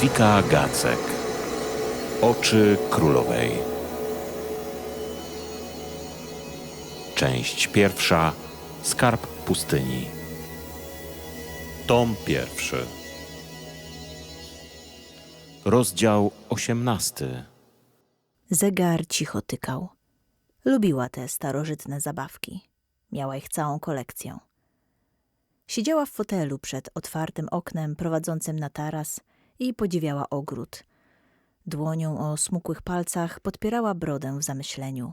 Ludwika Gacek. Oczy królowej. Część pierwsza. Skarb pustyni. Tom pierwszy. Rozdział osiemnasty. Zegar cicho tykał. Lubiła te starożytne zabawki. Miała ich całą kolekcję. Siedziała w fotelu przed otwartym oknem prowadzącym na taras i podziwiała ogród. Dłonią o smukłych palcach podpierała brodę w zamyśleniu,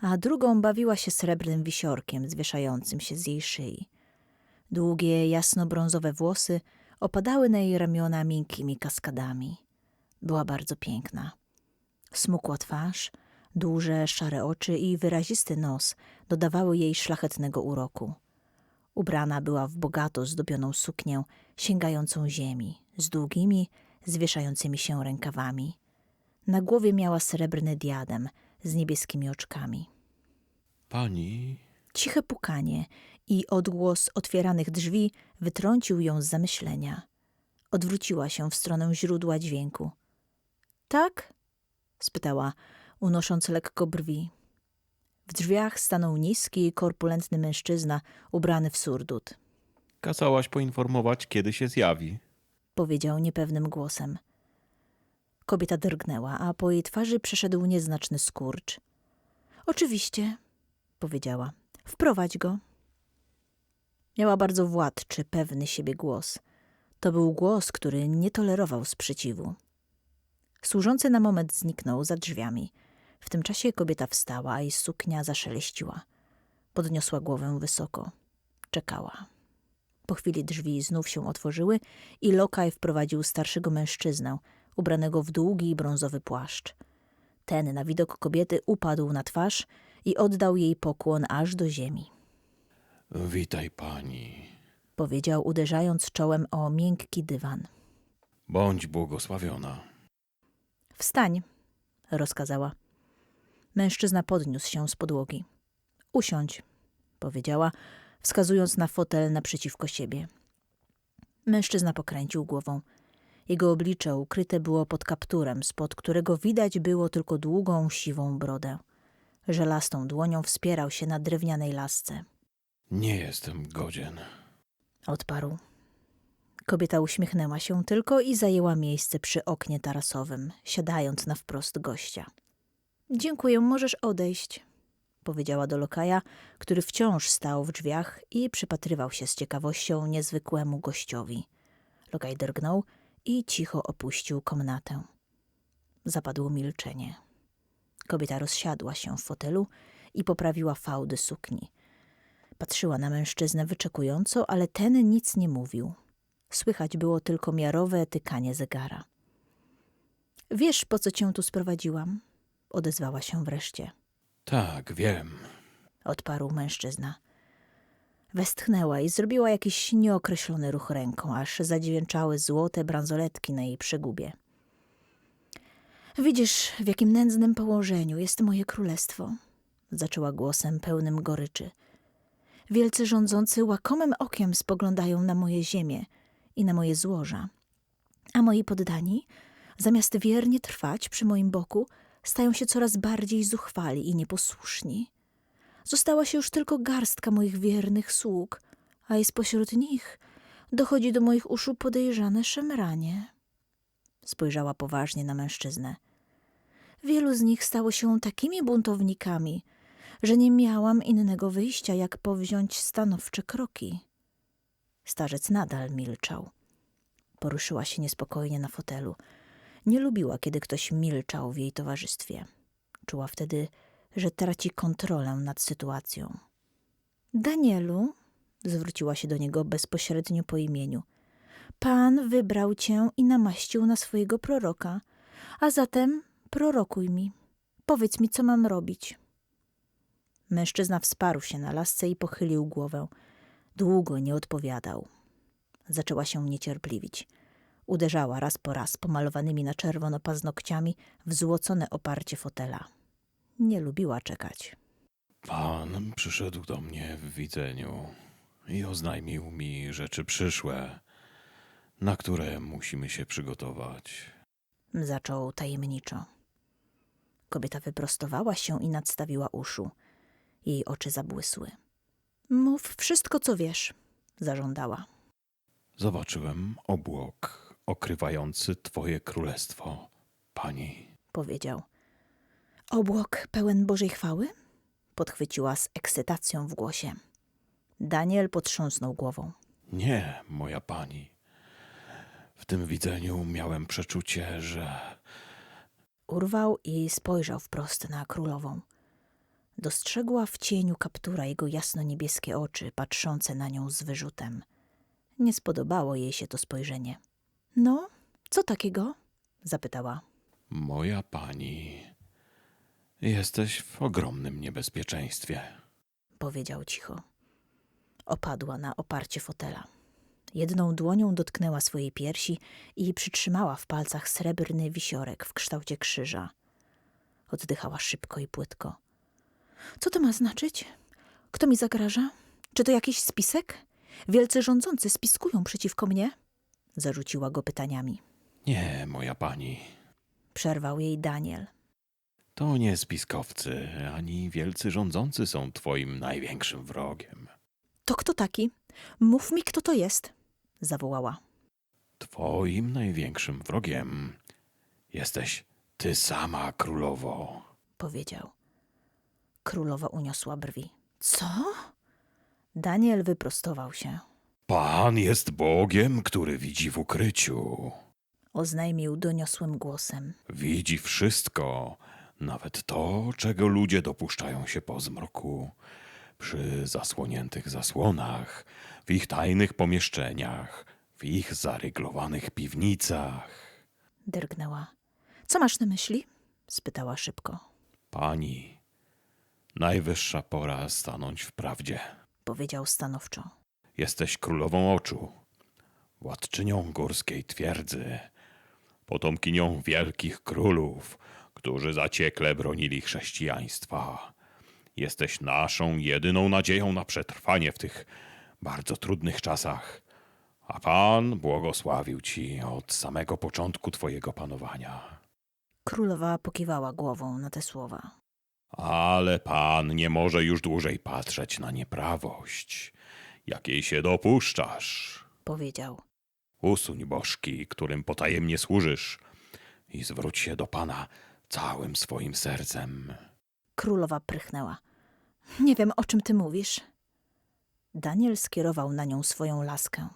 a drugą bawiła się srebrnym wisiorkiem zwieszającym się z jej szyi. Długie, jasno-brązowe włosy opadały na jej ramiona miękkimi kaskadami. Była bardzo piękna. Smukła twarz, duże, szare oczy i wyrazisty nos dodawały jej szlachetnego uroku. Ubrana była w bogato zdobioną suknię, sięgającą ziemi, z długimi, zwieszającymi się rękawami. Na głowie miała srebrny diadem z niebieskimi oczkami. Pani. Ciche pukanie i odgłos otwieranych drzwi wytrącił ją z zamyślenia. Odwróciła się w stronę źródła dźwięku. Tak? spytała, unosząc lekko brwi. W drzwiach stanął niski, korpulentny mężczyzna ubrany w surdut. Kazałaś poinformować, kiedy się zjawi. Powiedział niepewnym głosem. Kobieta drgnęła, a po jej twarzy przeszedł nieznaczny skurcz. Oczywiście, powiedziała. Wprowadź go. Miała bardzo władczy, pewny siebie głos. To był głos, który nie tolerował sprzeciwu. Służący na moment zniknął za drzwiami. W tym czasie kobieta wstała, jej suknia zaszeleściła. Podniosła głowę wysoko. Czekała. Po chwili drzwi znów się otworzyły i lokaj wprowadził starszego mężczyznę, ubranego w długi brązowy płaszcz. Ten na widok kobiety upadł na twarz i oddał jej pokłon aż do ziemi. Witaj pani. Powiedział, uderzając czołem o miękki dywan. Bądź błogosławiona. Wstań, rozkazała. Mężczyzna podniósł się z podłogi. Usiądź, powiedziała, wskazując na fotel naprzeciwko siebie. Mężczyzna pokręcił głową. Jego oblicze ukryte było pod kapturem, spod którego widać było tylko długą, siwą brodę. Żelastą dłonią wspierał się na drewnianej lasce. Nie jestem godzien. Odparł. Kobieta uśmiechnęła się tylko i zajęła miejsce przy oknie tarasowym, siadając na wprost gościa. Dziękuję, możesz odejść, powiedziała do lokaja, który wciąż stał w drzwiach i przypatrywał się z ciekawością niezwykłemu gościowi. Lokaj drgnął i cicho opuścił komnatę. Zapadło milczenie. Kobieta rozsiadła się w fotelu i poprawiła fałdy sukni. Patrzyła na mężczyznę wyczekująco, ale ten nic nie mówił. Słychać było tylko miarowe tykanie zegara. Wiesz, po co cię tu sprowadziłam? Odezwała się wreszcie. Tak, wiem. Odparł mężczyzna. Westchnęła i zrobiła jakiś nieokreślony ruch ręką, aż zadźwięczały złote bransoletki na jej przegubie. Widzisz, w jakim nędznym położeniu jest moje królestwo, zaczęła głosem pełnym goryczy. Wielcy rządzący łakomym okiem spoglądają na moje ziemię i na moje złoża, a moi poddani, zamiast wiernie trwać przy moim boku, stają się coraz bardziej zuchwali i nieposłuszni. Została się już tylko garstka moich wiernych sług, a i spośród nich dochodzi do moich uszu podejrzane szemranie. Spojrzała poważnie na mężczyznę. Wielu z nich stało się takimi buntownikami, że nie miałam innego wyjścia, jak powziąć stanowcze kroki. Starzec nadal milczał. Poruszyła się niespokojnie na fotelu. Nie lubiła, kiedy ktoś milczał w jej towarzystwie. Czuła wtedy, że traci kontrolę nad sytuacją. Danielu, zwróciła się do niego bezpośrednio po imieniu, Pan wybrał cię i namaścił na swojego proroka, a zatem prorokuj mi. Powiedz mi, co mam robić. Mężczyzna wsparł się na lasce i pochylił głowę. Długo nie odpowiadał. Zaczęła się niecierpliwić. Uderzała raz po raz pomalowanymi na czerwono paznokciami w złocone oparcie fotela. Nie lubiła czekać. Pan przyszedł do mnie w widzeniu i oznajmił mi rzeczy przyszłe. na które musimy się przygotować. Zaczął tajemniczo. Kobieta wyprostowała się i nadstawiła uszu. Jej oczy zabłysły. Mów wszystko, co wiesz, zażądała. Zobaczyłem obłok okrywający twoje królestwo, pani. Powiedział. Obłok pełen Bożej chwały? Podchwyciła z ekscytacją w głosie. Daniel potrząsnął głową. Nie, moja pani. W tym widzeniu miałem przeczucie, że Urwał i spojrzał wprost na królową. Dostrzegła w cieniu kaptura jego jasno-niebieskie oczy, patrzące na nią z wyrzutem. Nie spodobało jej się to spojrzenie. No, co takiego? zapytała. moja pani. Jesteś w ogromnym niebezpieczeństwie. Powiedział cicho. Opadła na oparcie fotela. Jedną dłonią dotknęła swojej piersi i przytrzymała w palcach srebrny wisiorek w kształcie krzyża. Oddychała szybko i płytko. Co to ma znaczyć? Kto mi zagraża? Czy to jakiś spisek? Wielcy rządzący spiskują przeciwko mnie? Zarzuciła go pytaniami. Nie, moja pani. Przerwał jej Daniel. To nie spiskowcy, ani wielcy rządzący są twoim największym wrogiem. To kto taki? Mów mi, kto to jest, zawołała. Twoim największym wrogiem jesteś ty sama, królowo. powiedział. Królowa uniosła brwi. Co? Daniel wyprostował się. Pan jest Bogiem, który widzi w ukryciu. Oznajmił doniosłym głosem. Widzi wszystko, nawet to, czego ludzie dopuszczają się po zmroku. Przy zasłoniętych zasłonach, w ich tajnych pomieszczeniach, w ich zaryglowanych piwnicach. Drgnęła. Co masz na myśli? spytała szybko. Pani, najwyższa pora stanąć w prawdzie. Powiedział stanowczo. Jesteś królową oczu, władczynią górskiej twierdzy, potomkinią wielkich królów, którzy zaciekle bronili chrześcijaństwa. Jesteś naszą jedyną nadzieją na przetrwanie w tych bardzo trudnych czasach, a Pan błogosławił ci od samego początku twojego panowania. Królowa pokiwała głową na te słowa. Ale Pan nie może już dłużej patrzeć na nieprawość, jakiej się dopuszczasz. Powiedział. Usuń bożki, którym potajemnie służysz i zwróć się do Pana całym swoim sercem. Królowa prychnęła. Nie wiem, o czym ty mówisz. Daniel skierował na nią swoją laskę.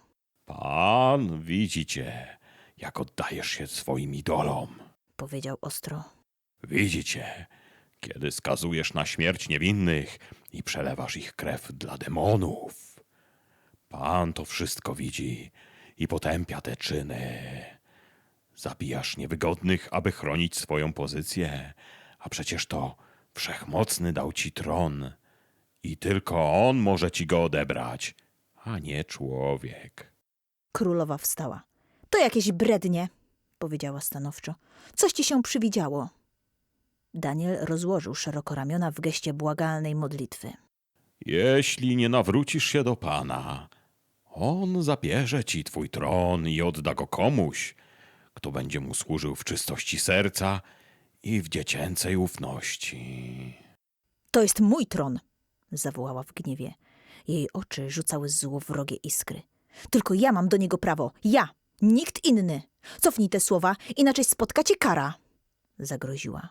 Pan widzi cię, jak oddajesz się swoim idolom. Powiedział ostro. Widzi cię, kiedy skazujesz na śmierć niewinnych i przelewasz ich krew dla demonów. Pan to wszystko widzi i potępia te czyny. Zabijasz niewygodnych, aby chronić swoją pozycję, a przecież to wszechmocny dał ci tron i tylko on może ci go odebrać, a nie człowiek. Królowa wstała. To jakieś brednie, powiedziała stanowczo. Coś ci się przywidziało. Daniel rozłożył szeroko ramiona w geście błagalnej modlitwy. Jeśli nie nawrócisz się do Pana, On zabierze ci twój tron i odda go komuś, kto będzie mu służył w czystości serca i w dziecięcej ufności. To jest mój tron, zawołała w gniewie. Jej oczy rzucały złowrogie iskry. Tylko ja mam do niego prawo. Ja, nikt inny. Cofnij te słowa, inaczej spotka cię kara. Zagroziła.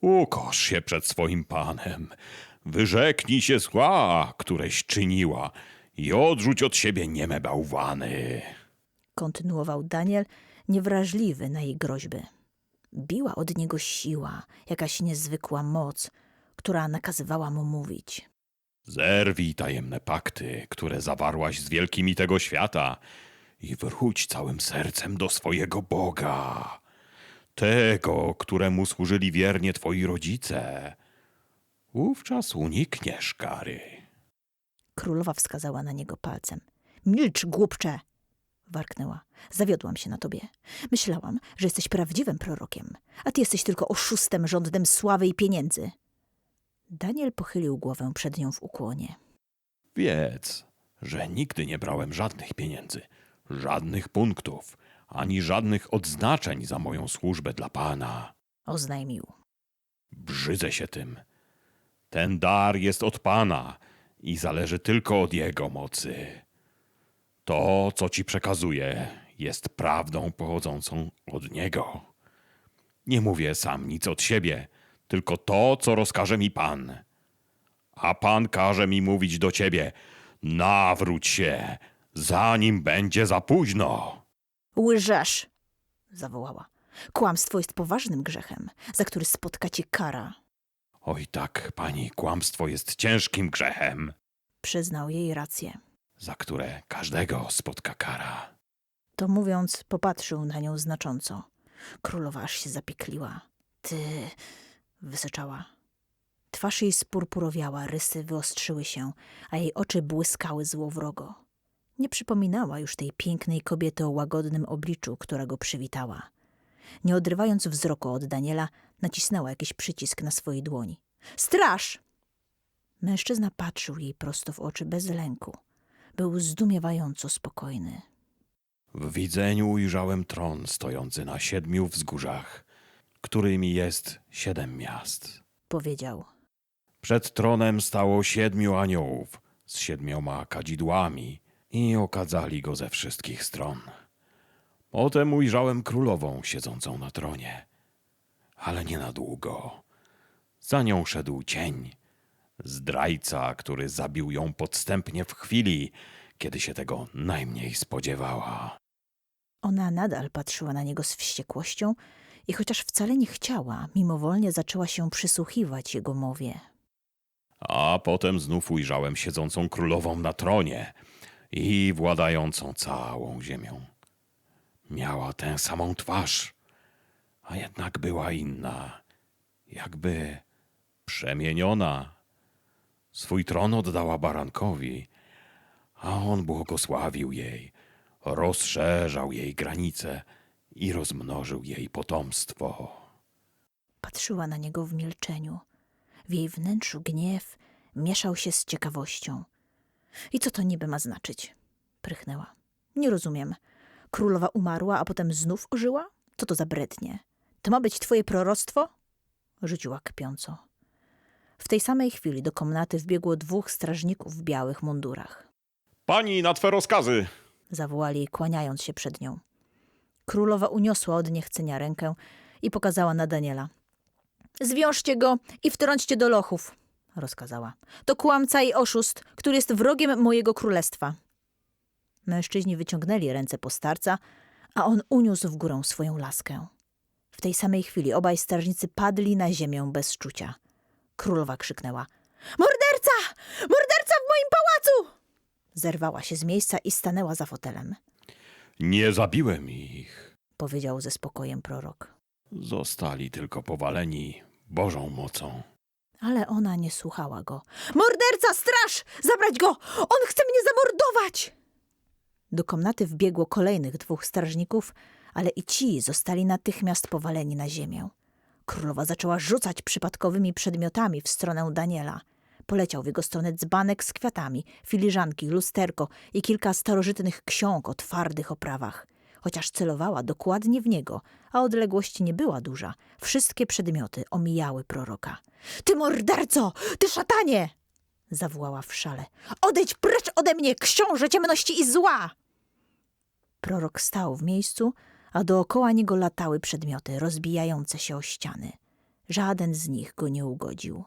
Ukosz się przed swoim Panem, wyrzeknij się zła, któreś czyniła i odrzuć od siebie nieme bałwany. Kontynuował Daniel, niewrażliwy na jej groźby. Biła od niego siła, jakaś niezwykła moc, która nakazywała mu mówić. Zerwij tajemne pakty, które zawarłaś z wielkimi tego świata i wróć całym sercem do swojego Boga, tego, któremu służyli wiernie twoi rodzice. Wówczas unikniesz kary. Królowa wskazała na niego palcem. Milcz, głupcze! Warknęła. Zawiodłam się na tobie. Myślałam, że jesteś prawdziwym prorokiem, a ty jesteś tylko oszustem żądnym sławy i pieniędzy. Daniel pochylił głowę przed nią w ukłonie. Wiedz, że nigdy nie brałem żadnych pieniędzy. żadnych punktów, ani żadnych odznaczeń za moją służbę dla pana. Oznajmił. Brzydzę się tym. Ten dar jest od Pana i zależy tylko od Jego mocy. To, co ci przekazuję, jest prawdą pochodzącą od Niego. Nie mówię sam nic od siebie, tylko to, co rozkaże mi Pan. A Pan każe mi mówić do ciebie: nawróć się, zanim będzie za późno. Łyżesz! zawołała. Kłamstwo jest poważnym grzechem, za który spotka cię kara. Oj tak, pani, kłamstwo jest ciężkim grzechem. Przyznał jej rację. za które każdego spotka kara. To mówiąc, popatrzył na nią znacząco. Królowa aż się zapiekliła. Ty, wysyczała. Twarz jej spurpurowiała, rysy wyostrzyły się, a jej oczy błyskały złowrogo. Nie przypominała już tej pięknej kobiety o łagodnym obliczu, która go przywitała. Nie odrywając wzroku od Daniela, nacisnęła jakiś przycisk na swojej dłoni. Straż! Mężczyzna patrzył jej prosto w oczy bez lęku. Był zdumiewająco spokojny. W widzeniu ujrzałem tron stojący na siedmiu wzgórzach, którymi jest siedem miast. Powiedział. Przed tronem stało siedmiu aniołów z siedmioma kadzidłami i okadzali go ze wszystkich stron. Potem ujrzałem królową siedzącą na tronie, ale nie na długo. Za nią szedł cień, zdrajca, który zabił ją podstępnie w chwili, kiedy się tego najmniej spodziewała. Ona nadal patrzyła na niego z wściekłością i chociaż wcale nie chciała, mimowolnie zaczęła się przysłuchiwać jego mowie. A potem znów ujrzałem siedzącą królową na tronie i władającą całą ziemią. Miała tę samą twarz, a jednak była inna, jakby przemieniona. Swój tron oddała barankowi, a on błogosławił jej, rozszerzał jej granice i rozmnożył jej potomstwo. Patrzyła na niego w milczeniu. W jej wnętrzu gniew mieszał się z ciekawością. I co to niby ma znaczyć? Prychnęła. Nie rozumiem. Królowa umarła, a potem znów ożyła? Co to za brednie? To ma być twoje proroctwo? Rzuciła kpiąco. W tej samej chwili do komnaty wbiegło dwóch strażników w białych mundurach. Pani na twe rozkazy! zawołali, kłaniając się przed nią. Królowa uniosła od niechcenia rękę i pokazała na Daniela. Zwiążcie go i wtrąćcie do lochów, rozkazała. To kłamca i oszust, który jest wrogiem mojego królestwa. Mężczyźni wyciągnęli ręce po starca, a on uniósł w górę swoją laskę. W tej samej chwili obaj strażnicy padli na ziemię bez czucia. Królowa krzyknęła: Morderca! Morderca w moim pałacu! Zerwała się z miejsca i stanęła za fotelem. Nie zabiłem ich. Powiedział ze spokojem prorok. Zostali tylko powaleni Bożą mocą. Ale ona nie słuchała go. Morderca, straż! Zabrać go! On chce mnie zamordować! Do komnaty wbiegło kolejnych dwóch strażników, ale i ci zostali natychmiast powaleni na ziemię. Królowa zaczęła rzucać przypadkowymi przedmiotami w stronę Daniela. Poleciał w jego stronę dzbanek z kwiatami, filiżanki, lusterko i kilka starożytnych ksiąg o twardych oprawach. Chociaż celowała dokładnie w niego, a odległość nie była duża, wszystkie przedmioty omijały proroka. Ty morderco! Ty szatanie! zawołała w szale. Odejdź precz ode mnie, książę ciemności i zła! Prorok stał w miejscu, a dookoła niego latały przedmioty rozbijające się o ściany. Żaden z nich go nie ugodził.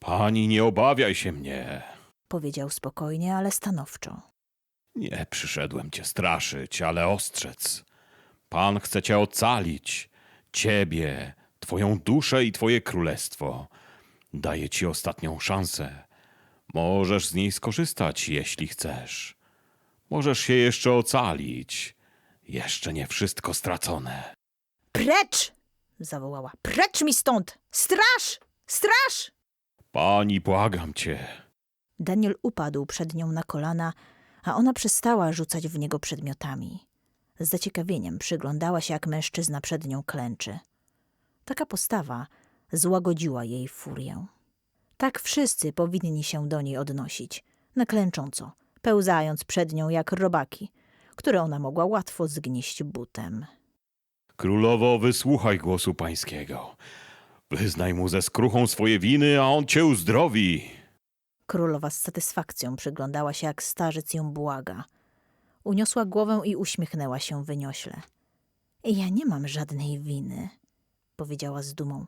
Pani, nie obawiaj się mnie. Powiedział spokojnie, ale stanowczo. Nie przyszedłem cię straszyć, ale ostrzec. Pan chce cię ocalić. Ciebie, twoją duszę i twoje królestwo. Daje ci ostatnią szansę. Możesz z niej skorzystać, jeśli chcesz. Możesz się jeszcze ocalić. Jeszcze nie wszystko stracone. Precz! zawołała. Precz mi stąd! Straż! Straż! Pani, błagam cię. Daniel upadł przed nią na kolana, a ona przestała rzucać w niego przedmiotami. Z zaciekawieniem przyglądała się, jak mężczyzna przed nią klęczy. Taka postawa złagodziła jej furię. Tak wszyscy powinni się do niej odnosić, na klęcząco, pełzając przed nią jak robaki. które ona mogła łatwo zgnieść butem. Królowo, wysłuchaj głosu pańskiego. Wyznaj mu ze skruchą swoje winy, a on cię uzdrowi. Królowa z satysfakcją przyglądała się, jak starzec ją błaga. Uniosła głowę i uśmiechnęła się wyniośle. Ja nie mam żadnej winy, powiedziała z dumą.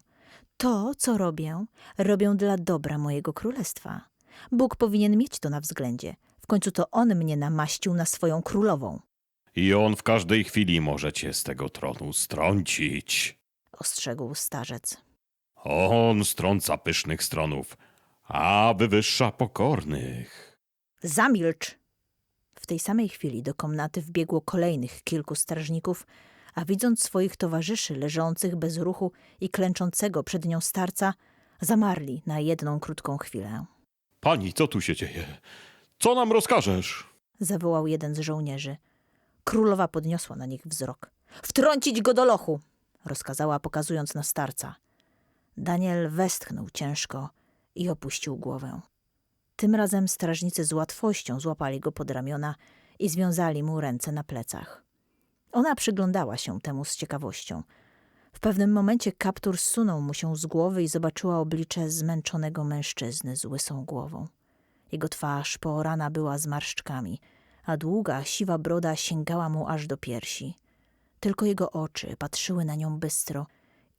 To, co robię, robię dla dobra mojego królestwa. Bóg powinien mieć to na względzie. W końcu to on mnie namaścił na swoją królową, I on w każdej chwili może cię z tego tronu strącić. ostrzegł starzec. On strąca pysznych stronów, a wywyższa pokornych. Zamilcz! W tej samej chwili do komnaty wbiegło kolejnych kilku strażników, a widząc swoich towarzyszy leżących bez ruchu i klęczącego przed nią starca, zamarli na jedną krótką chwilę. Pani, co tu się dzieje? Co nam rozkażesz? Zawołał jeden z żołnierzy. Królowa podniosła na nich wzrok. Wtrącić go do lochu! rozkazała, pokazując na starca. Daniel westchnął ciężko i opuścił głowę. Tym razem strażnicy z łatwością złapali go pod ramiona i związali mu ręce na plecach. Ona przyglądała się temu z ciekawością. W pewnym momencie kaptur zsunął mu się z głowy i zobaczyła oblicze zmęczonego mężczyzny z łysą głową. Jego twarz poorana była zmarszczkami, a długa, siwa broda sięgała mu aż do piersi. Tylko jego oczy patrzyły na nią bystro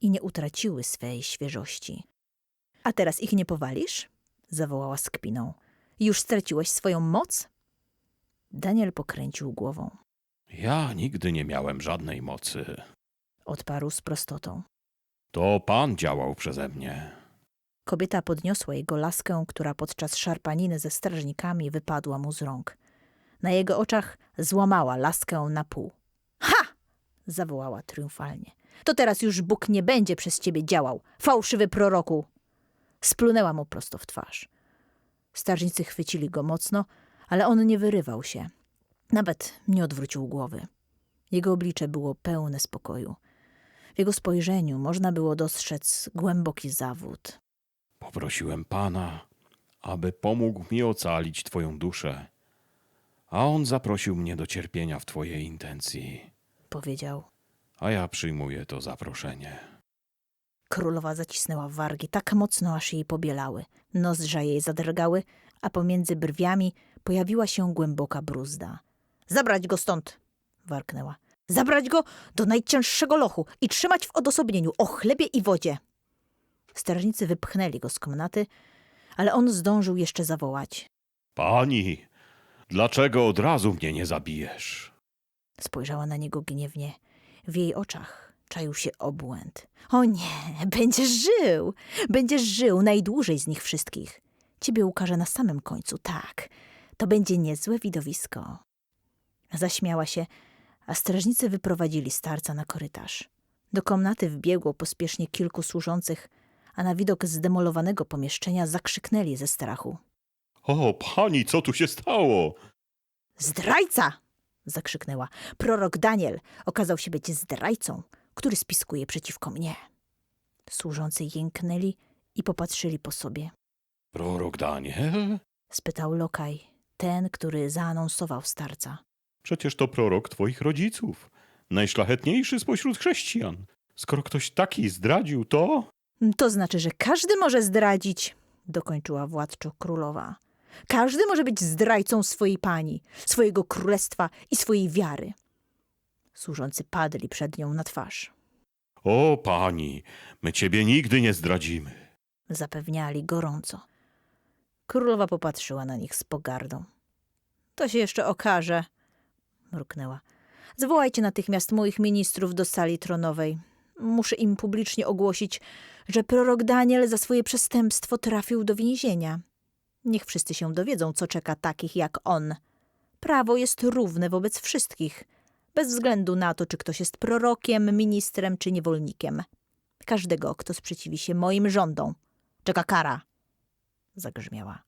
i nie utraciły swej świeżości. A teraz ich nie powalisz? zawołała z kpiną. Już straciłeś swoją moc? Daniel pokręcił głową. Ja nigdy nie miałem żadnej mocy. Odparł z prostotą. To pan działał przeze mnie. Kobieta podniosła jego laskę, która podczas szarpaniny ze strażnikami wypadła mu z rąk. Na jego oczach złamała laskę na pół. Ha! zawołała triumfalnie. To teraz już Bóg nie będzie przez ciebie działał, fałszywy proroku! Splunęła mu prosto w twarz. Strażnicy chwycili go mocno, ale on nie wyrywał się. Nawet nie odwrócił głowy. Jego oblicze było pełne spokoju. W jego spojrzeniu można było dostrzec głęboki zawód. Poprosiłem pana, aby pomógł mi ocalić twoją duszę, a on zaprosił mnie do cierpienia w twojej intencji, Powiedział. a ja przyjmuję to zaproszenie. Królowa zacisnęła wargi tak mocno, aż jej pobielały. Nozdrza jej zadrgały, a pomiędzy brwiami pojawiła się głęboka bruzda. Zabrać go stąd! warknęła. Zabrać go do najcięższego lochu i trzymać w odosobnieniu o chlebie i wodzie. Strażnicy wypchnęli go z komnaty, ale on zdążył jeszcze zawołać. Pani, dlaczego od razu mnie nie zabijesz? Spojrzała na niego gniewnie. W jej oczach czaił się obłęd. O nie, będziesz żył! Będziesz żył najdłużej z nich wszystkich. Ciebie ukaże na samym końcu, tak. To będzie niezłe widowisko. Zaśmiała się, a strażnicy wyprowadzili starca na korytarz. Do komnaty wbiegło pospiesznie kilku służących, a na widok zdemolowanego pomieszczenia zakrzyknęli ze strachu. O, pani, co tu się stało? Zdrajca! zakrzyknęła. Prorok Daniel okazał się być zdrajcą, który spiskuje przeciwko mnie. Służący jęknęli i popatrzyli po sobie. Prorok Daniel? Spytał Lokaj, ten, który zaanonsował starca. Przecież to prorok twoich rodziców, najszlachetniejszy spośród chrześcijan. Skoro ktoś taki zdradził, to... To znaczy, że każdy może zdradzić, dokończyła władczo królowa. Każdy może być zdrajcą swojej pani, swojego królestwa i swojej wiary. Służący padli przed nią na twarz. O, pani, my ciebie nigdy nie zdradzimy. zapewniali gorąco. Królowa popatrzyła na nich z pogardą. To się jeszcze okaże, mruknęła. Zwołajcie natychmiast moich ministrów do sali tronowej. Muszę im publicznie ogłosić, że prorok Daniel za swoje przestępstwo trafił do więzienia. Niech wszyscy się dowiedzą, co czeka takich jak on. Prawo jest równe wobec wszystkich, bez względu na to, czy ktoś jest prorokiem, ministrem czy niewolnikiem. Każdego, kto sprzeciwi się moim rządom, czeka kara, zagrzmiała.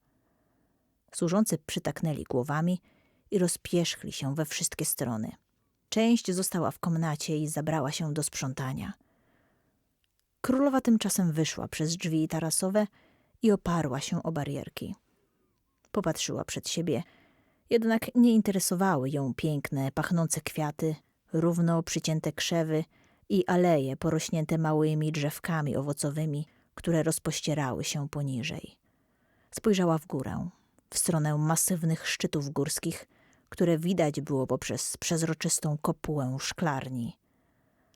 Służący przytaknęli głowami i rozpierzchli się we wszystkie strony. Część została w komnacie i zabrała się do sprzątania. Królowa tymczasem wyszła przez drzwi tarasowe i oparła się o barierki. Popatrzyła przed siebie Jednak nie interesowały ją piękne, pachnące kwiaty, równo przycięte krzewy i aleje porośnięte małymi drzewkami owocowymi, które rozpościerały się poniżej. Spojrzała w górę, w stronę masywnych szczytów górskich, które widać było poprzez przezroczystą kopułę szklarni.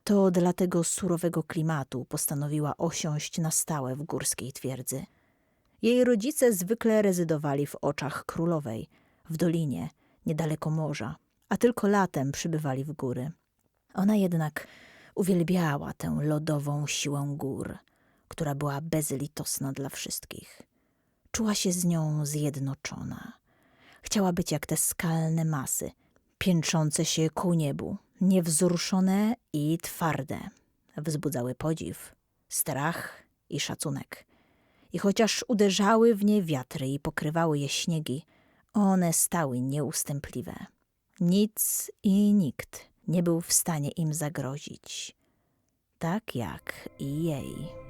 To dla tego surowego klimatu postanowiła osiąść na stałe w górskiej twierdzy. Jej rodzice zwykle rezydowali w oczach królowej, w dolinie, niedaleko morza, a tylko latem przybywali w góry. Ona jednak uwielbiała tę lodową siłę gór, która była bezlitosna dla wszystkich. Czuła się z nią zjednoczona. Chciała być jak te skalne masy, piętrzące się ku niebu, niewzruszone i twarde. Wzbudzały podziw, strach i szacunek. I chociaż uderzały w nie wiatry i pokrywały je śniegi, one stały nieustępliwe. Nic i nikt nie był w stanie im zagrozić, tak jak i jej.